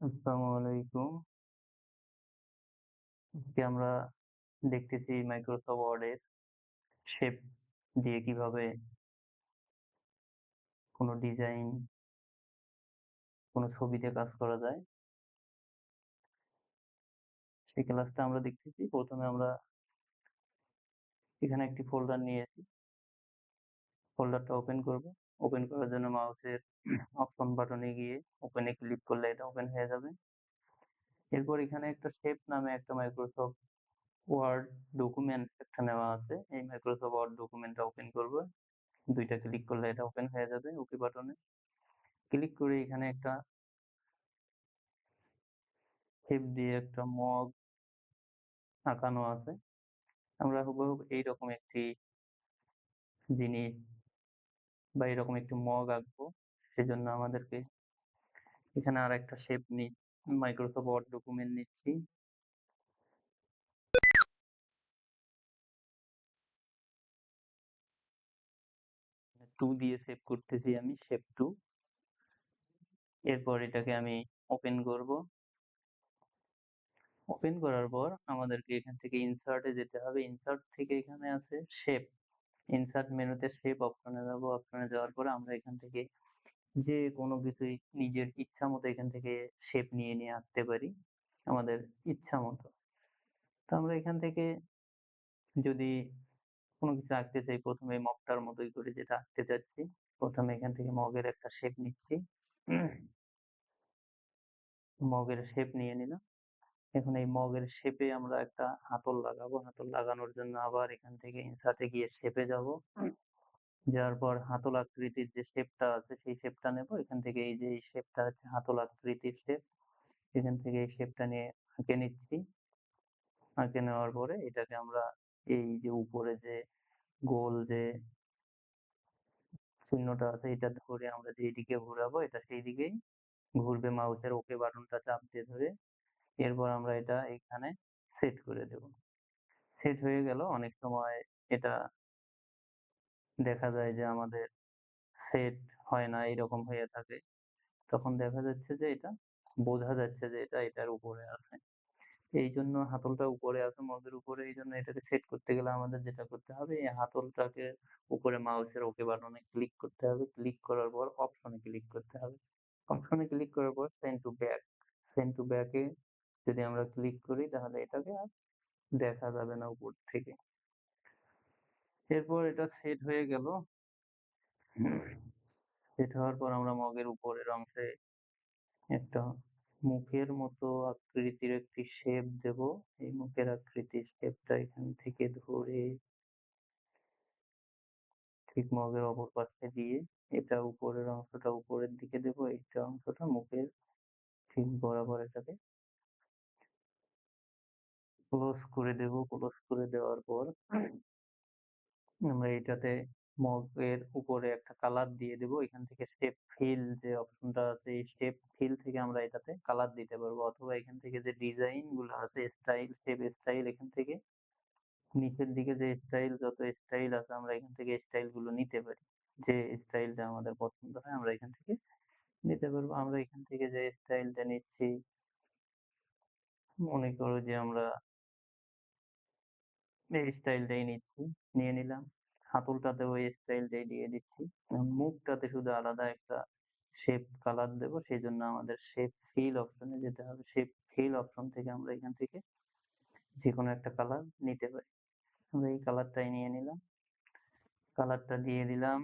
আসসালামু আলাইকুম। আজকে আমরা দেখতেছি মাইক্রোসফট ওয়ার্ডের শেপ দিয়ে কীভাবে কোনো ডিজাইন, কোনো ছবিতে কাজ করা যায়। সেই ক্লাসটা আমরা দেখতেছি। প্রথমে আমরা এখানে একটি ফোল্ডার নিয়েছি। ফোল্ডারটা ওপেন করব। ওপেন করার জন্য মাউসের অপশন বাটনে গিয়ে ওপেনে ক্লিক করলে এটা ওপেন হয়ে যাবে। এরপর এখানে একটা শেপ নামে একটা মাইক্রোসফট ওয়ার্ড ডকুমেন্ট একটা নেওয়া আছে। এই মাইক্রোসফট ওয়ার্ড ডকুমেন্টটা ওপেন করব। দুইটা ক্লিক করলে এটা ওপেন হয়ে যাবে ওকে বাটনে। ক্লিক করে এখানে একটা শেপ দিয়ে একটা মগ আঁকানো আছে। আমরা হুবহু এইরকম একটি জিনিস বা এরকম একটি মগ আঁকবো। সেজন্য আমাদেরকে এখানে আর একটা শেপ নি মাইক্রোসফট ওয়ার্ড ডকুমেন্ট নিচ্ছি। টু দিয়ে সেভ করতেছি আমি শেপ টু এরপর এটাকে আমি ওপেন করব ওপেন করার পর আমাদেরকে এখান থেকে ইনসার্টে যেতে হবে ইনসার্ট থেকে এখানে আছে শেপ ইনসার্ট মেনুতে শেপ অপশনে যাব অপশনে যাওয়ার পরে আমরা এখান থেকে যে কোনো কিছুই নিজের ইচ্ছা মতো এখান থেকে শেপ নিয়ে নিয়ে আঁকতে পারি, আমাদের ইচ্ছা মতো। তো আমরা এখান থেকে যদি কোনো কিছু আঁকতে চাই, প্রথমে মগটার মতোই করে যেটা আঁকতে চাচ্ছি, প্রথমে এখান থেকে মগের একটা শেপ নিচ্ছি। মগের শেপ নিয়ে নিলাম। এখন এই মগের শেপে আমরা একটা হাতল লাগাবো। হাতল লাগানোর জন্য আবার এখান থেকে ইনসার্টে গিয়ে শেপে যাব। যাওয়ার পর হাতল আকৃতির যে শেপটা আছে সেই শেপটা নেব। এখান থেকে এই যে এই শেপটা আছে হাতল আকৃতির শেপ এখান থেকে এই শেপটা নিয়ে আঁকে নিচ্ছি। আঁকে নেওয়ার পরে এটাকে আমরা এই যে উপরে যে গোল যে চিহ্নটা আছে এটা ধরে আমরা যেই দিকে ঘোরাবো এটা সেই দিকেই ঘুরবে। মাউসের ওকে বাটনটা চাপ দিয়ে ধরে এরপর আমরা এটা এখানে সেট করে দেব। সেট হয়ে গেল, অনেক সময় এটা দেখা যায় যে আমাদের সেট হয় না, এরকম হয়ে থাকে। তখন দেখা যাচ্ছে যে এটা, বোঝা যাচ্ছে যে এটা এটার উপরে আছে। এই জন্য হাতলটা উপরে আছে, মগের উপরে এই জন্য এটাকে সেট করতে গেলে আমাদের যেটা করতে হবে, এই হাতলটাকে উপরে মাউসের ওকে বাটনে ক্লিক করতে হবে। ক্লিক করার পর অপশনে ক্লিক করতে হবে। অপশনে ক্লিক করার পর send to back send to ব্যাকে যদি আমরা ক্লিক করি, তাহলে এটাকে আর দেখা যাবে না উপর থেকে। এরপর এটা সেট হয়ে গেল। সেট হওয়ার পর আমরা মগের উপরের অংশে একটা মুখের মতো আকৃতির একটি শেপ দেব। এই মুখের আকৃতির শেপটা এখান থেকে ধরে ঠিক মগের অপর পাশে দিয়ে এটা উপরের অংশটা উপরের দিকে দেব। এইটা অংশটা মুখের ঠিক বরাবর এটাকে ক্লোজ করে দেব ক্লোজ করে দেওয়ার পর আমরা এটাতে মগের উপরে একটা কালার দিয়ে দেব। এখান থেকে স্টেপ ফিল যে অপশনটা আছে, এই স্টেপ ফিল থেকে আমরা এটাতে কালার দিতে পারব। অথবা এখান থেকে যে ডিজাইনগুলো আছে স্টাইল স্টেপ স্টাইল এখান থেকে নিচের দিকে যে স্টাইল যত স্টাইল আছে, আমরা এখান থেকে স্টাইলগুলো নিতে পারি। যে স্টাইলটা আমাদের পছন্দ হয়, আমরা এখান থেকে নিতে পারব। আমরা এখান থেকে যে স্টাইলটা নিচ্ছি, মনে করো যে আমরা এই স্টাইলটাই নিচ্ছি, নিয়ে নিলাম। হাতলটাতে ওই স্টাইলটাই দিয়ে দিচ্ছি। মুখটাতে শুধু আলাদা একটা শেপ কালার দেব সেই জন্য আমাদের শেপ ফিল অপশনে যেতে হবে। শেপ ফিল অপশন থেকে আমরা এখান থেকে যে কোনো একটা কালার নিতে পারি। আমরা এই কালারটাই নিয়ে নিলাম। কালারটা দিয়ে দিলাম।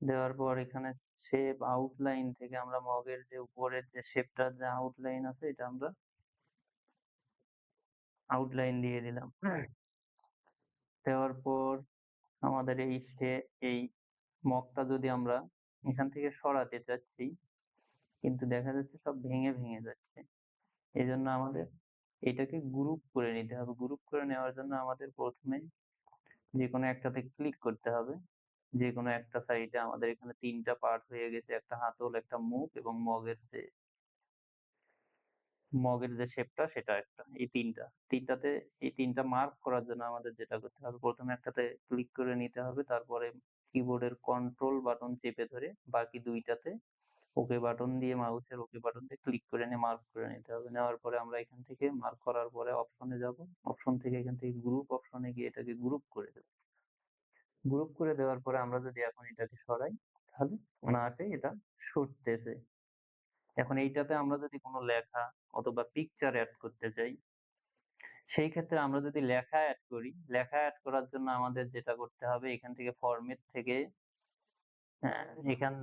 দেওয়ার পর এখানে শেপ আউটলাইন থেকে আমরা মগের যে উপরের যে শেপটার যে আউটলাইন আছে, এটা আমরা আউটলাইন দিয়ে দিলাম দেওয়ার পর আমাদের এই সে, এই মগটা যদি আমরা এখান থেকে সরাতে চাচ্ছি, কিন্তু দেখা যাচ্ছে সব ভেঙে ভেঙে যাচ্ছে। এই জন্য আমাদের এটাকে গ্রুপ করে নিতে হবে। গ্রুপ করে নেওয়ার জন্য আমাদের প্রথমে যে কোনো একটাতে ক্লিক করতে হবে। যে কোনো একটা সাইডে আমাদের এখানে তিনটা পার্ট হয়ে গেছে, একটা হাতল, একটা মুখ এবং মগের যে মগের যে শেপটা সেটা একটা। এই তিনটা। তিনটাতে, এই তিনটা মার্ক করার জন্য আমাদের যেটা করতে হবে, প্রথমে একটাতে ক্লিক করে নিতে হবে, তারপরে কিবোর্ডের কন্ট্রোল বাটন চেপে ধরে বাকি দুইটাতে ওকে বাটন দিয়ে মাউসের ওকে দিয়ে ক্লিক করে নিয়ে মার্ক করে নিতে হবে। নেওয়ার পরে আমরা এখান থেকে মার্ক করার পরে অপশনে যাব। অপশন থেকে এখান থেকে গ্রুপ অপশনে গিয়ে এটাকে গ্রুপ করে দেব। গ্রুপ করে দেওয়ার পরে আমরা যদি এখন এটাকে সরাই, তাহলে অনায়াসে এটা সরতেছে। এখন এইটাতে আমরা যদি কোনো লেখা অথবা পিকচার অ্যাড করতে চাই সেই ক্ষেত্রে আমরা যদি লেখা অ্যাড করি লেখা অ্যাড করার জন্য আমাদের যেটা করতে হবে এখান থেকে ফরম্যাট থেকে আহ, এখান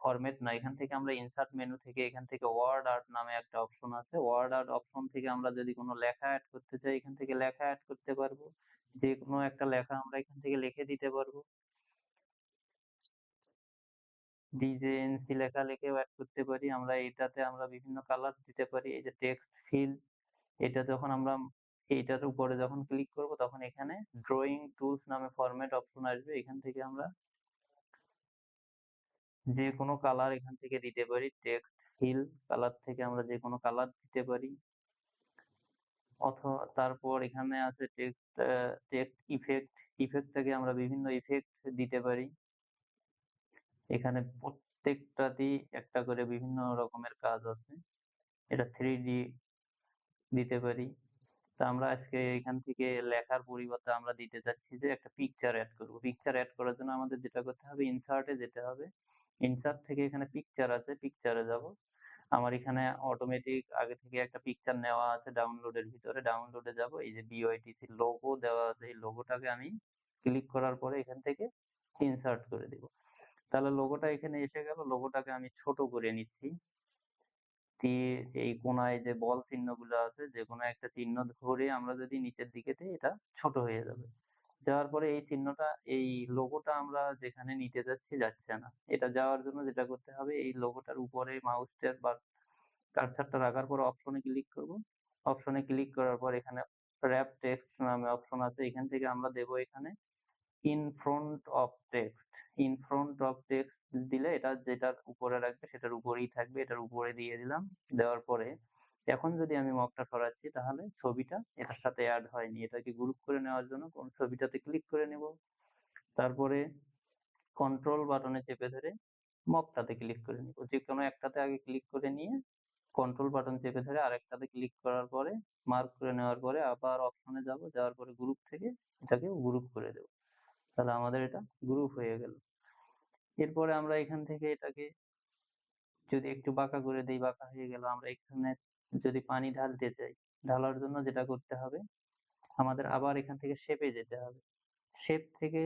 ফরম্যাট না এখান থেকে আমরা ইনসার্ট মেনু থেকে এখান থেকে ওয়ার্ড আর্ট নামে একটা অপশন আছে। ওয়ার্ড আর্ট অপশন থেকে আমরা যদি কোনো লেখা অ্যাড করতে চাই এখান থেকে লেখা অ্যাড করতে পারব। যে কোনো একটা লেখা আমরা এখান থেকে লিখে দিতে পারব। ডিজেএনসি লেখা লিখেও অ্যাড করতে পারি। আমরা এটাতে আমরা বিভিন্ন কালার দিতে পারি। এই যে টেক্সট ফিল এটা যখন আমরা এইটার উপরে যখন ক্লিক করব, তখন এখানে ড্রয়িং টুলস নামে ফরম্যাট অপশন আসবে। এখান থেকে আমরা যে কোনো কালার এখান থেকে দিতে পারি। টেক্সট ফিল কালার থেকে আমরা যে কোনো কালার দিতে পারি। অথবা তারপর এখানে আছে টেক্সট টেক্সট ইফেক্ট ইফেক্ট থেকে আমরা বিভিন্ন ইফেক্ট দিতে পারি। এখানে প্রত্যেকটাতেই একটা করে বিভিন্ন রকমের কাজ আছে। এটা থ্রি ডি দিতে পারি। তা আমরা আজকে এখান থেকে লেখার পরিবর্তে আমরা দিতে চাচ্ছি যে একটা পিকচার অ্যাড করব। পিকচার অ্যাড করার জন্য আমাদের যেটা করতে হবে ইনসার্টে যেতে হবে। ইনসার্ট থেকে এখানে পিকচার আছে পিকচারে যাব। আমার এখানে অটোমেটিক আগে থেকে একটা পিকচার নেওয়া আছে ডাউনলোডের ভিতরে। ডাউনলোডে যাব। এই যে বিওআইটিসি লোগো দেওয়া আছে, এই লোগোটাকে আমি ক্লিক করার পরে এখান থেকে ইনসার্ট করে দিব। তাহলে লোগোটা এখানে এসে গেল। লোগোটাকে আমি ছোট করে নিচ্ছি। দিয়ে এই কোনায় যে বল চিহ্নগুলো আছে, যে কোনো একটা চিহ্ন ধরে আমরা যদি নিচের দিকে দিই, এটা ছোট হয়ে যাবে। যাওয়ার পরে এই চিহ্নটা, এই লোগোটা আমরা যেখানে নিতে যাচ্ছি, যাচ্ছে না। এটা যাওয়ার জন্য যেটা করতে হবে, এই লোগোটার উপরে মাউসটার বা কার্সারটা রাখার পর অপশনে ক্লিক করব। অপশনে ক্লিক করার পর এখানে র্যাপ টেক্সট নামে অপশন আছে। এখান থেকে আমরা দেব এখানে in front of text in front of text দিলে এটা যেটার উপরে রাখবে সেটার উপরেই থাকবে, এটার উপরে দিয়ে দিলাম। দেওয়ার পরে এখন যদি আমি মগটা সরাচ্ছি তাহলে ছবিটা এটার সাথে অ্যাড হয়নি। এটাকে গ্রুপ করে নেওয়ার জন্য কোন ছবিটাতে ক্লিক করে নেব। তারপরে কন্ট্রোল বাটনে চেপে ধরে মগটাতে ক্লিক করে নিব। যে কোনো একটাতে আগে ক্লিক করে নিয়ে কন্ট্রোল বাটন চেপে ধরে আরেকটাতে ক্লিক করার পরে মার্ক করে নেওয়ার পরে আবার অপশনে যাব। যাওয়ার পরে গ্রুপ থেকে এটাকে গ্রুপ করে দেব। তাহলে আমাদের এটা গ্রুপ হয়ে গেল। এরপরে আমরা এখান থেকে এটাকে যদি একটু বাঁকা করে দেই, বাঁকা হয়ে গেল, আমরা এখানে যদি পানি ঢালতে চাই, ঢালার জন্য যেটা করতে হবে, আমাদের আবার এখান থেকে শেপে যেতে হবে। শেপ থেকে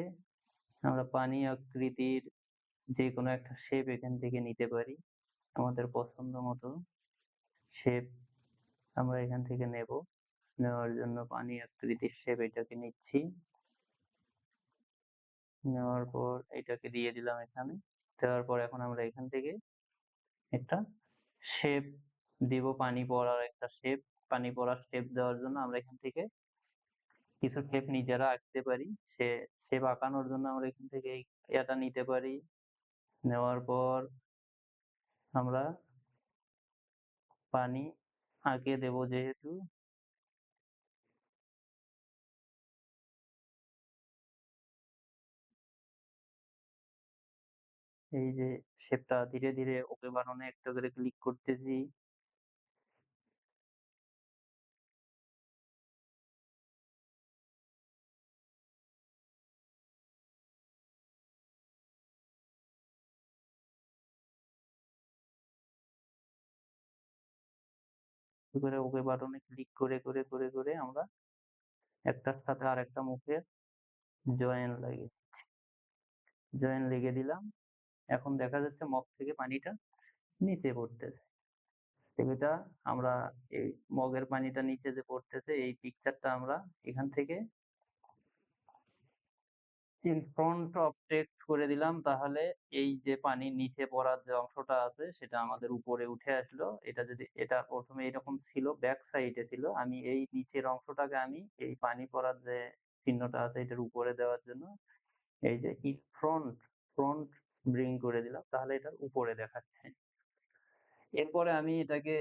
আমরা পানি আকৃতির যে কোনো একটা শেপ এখান থেকে নিতে পারি। আমাদের পছন্দ মতো শেপ আমরা এখান থেকে নেব। নেওয়ার জন্য পানি আকৃতির শেপ এটাকে নিচ্ছি। নেওয়ার পর এটাকে দিয়ে দিলাম এখানে। দেওয়ার পর এখন আমরা এখান থেকে একটা শেপ দিব, পানি পড়ার একটা শেপ পানি পড়ার শেপ দেওয়ার জন্য আমরা এখান থেকে কিছু শেপ নিজেরা আঁকতে পারি। সে শেপ আঁকানোর জন্য আমরা এখান থেকে এটা নিতে পারি। নেওয়ার পর আমরা পানি আঁকে দেব যেহেতু। এই যে, শেপটা ধীরে ধীরে ওকে বাটনে একটা করে ক্লিক করতেছি। করে ওকে বাটনে ক্লিক করে করে করে করে আমরা একটার সাথে আরেকটা মুখের জয়েন লাগিয়ে জয়েন লেগে দিলাম। এখন দেখা যাচ্ছে মগ থেকে পানিটা নিচে পড়তেছে। এটা আমরা এই মগের পানিটা নিচে যে পড়তেছে, এই পিকচারটা আমরা এখান থেকে ইন ফ্রন্ট অফ করে দিলাম। তাহলে এই যে পানির নিচে পড়ার যে অংশটা আছে, সেটা আমাদের উপরে উঠে আসলো। এটা যদি, এটা প্রথমে এরকম ছিল ব্যাক সাইডে ছিল। আমি এই নিচের অংশটাকে আমি এই পানি পড়ার যে চিহ্নটা আছে, এটার উপরে দেওয়ার জন্য এই যে ইন ফ্রন্ট ফ্রন্ট ব্রিং করে দিলাম, তাহলে এটার উপরে দেখাচ্ছে। এরপরে আমি এটাকে,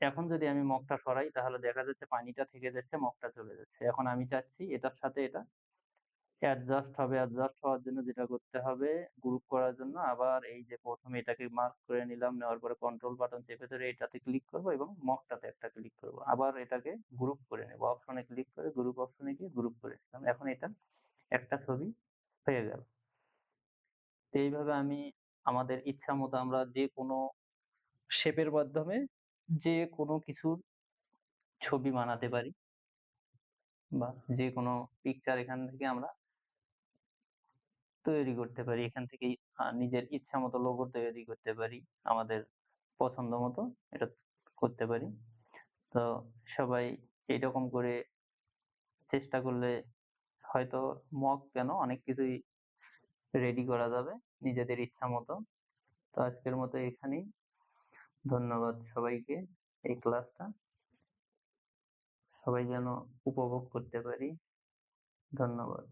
এখন যদি আমি মগটা সরাই, তাহলে দেখা যাচ্ছে পানিটা থেকে যাচ্ছে, মগটা চলে যাচ্ছে। এখন আমি চাচ্ছি এটার সাথে এটা অ্যাডজাস্ট হবে অ্যাডজাস্ট হওয়ার জন্য যেটা করতে হবে গ্রুপ করার জন্য আবার এই যে প্রথমে এটাকে মার্ক করে নিলাম, নেওয়ার পরে কন্ট্রোল বাটন চেপে ধরে এটাতে ক্লিক করব এবং মগটাতে একটা ক্লিক করব। আবার এটাকে গ্রুপ করে নেব। অপশনে ক্লিক করে গ্রুপ অপশনে গিয়ে গ্রুপ করে নিলাম। এখন এটা একটা ছবি হয়ে গেল। তো এইভাবে আমি আমাদের ইচ্ছা মতো আমরা যে কোনো শেপের মাধ্যমে যে কোনো কিছুর ছবি বানাতে পারি বা যে কোনো পিকচার এখান থেকে আমরা তৈরি করতে পারি। এখান আহ, নিজের ইচ্ছা মতো লোগো তৈরি করতে পারি আমাদের পছন্দ মতো এটা করতে পারি। তো সবাই এইরকম করে চেষ্টা করলে হয়তো মক কেন অনেক কিছুই রেডি করা যাবে নিজেদের ইচ্ছা মতো। তো আজকের মতো এখানেই। ধন্যবাদ সবাইকে এই ক্লাসটা। সবাই যেন উপভোগ করতে পারি। ধন্যবাদ।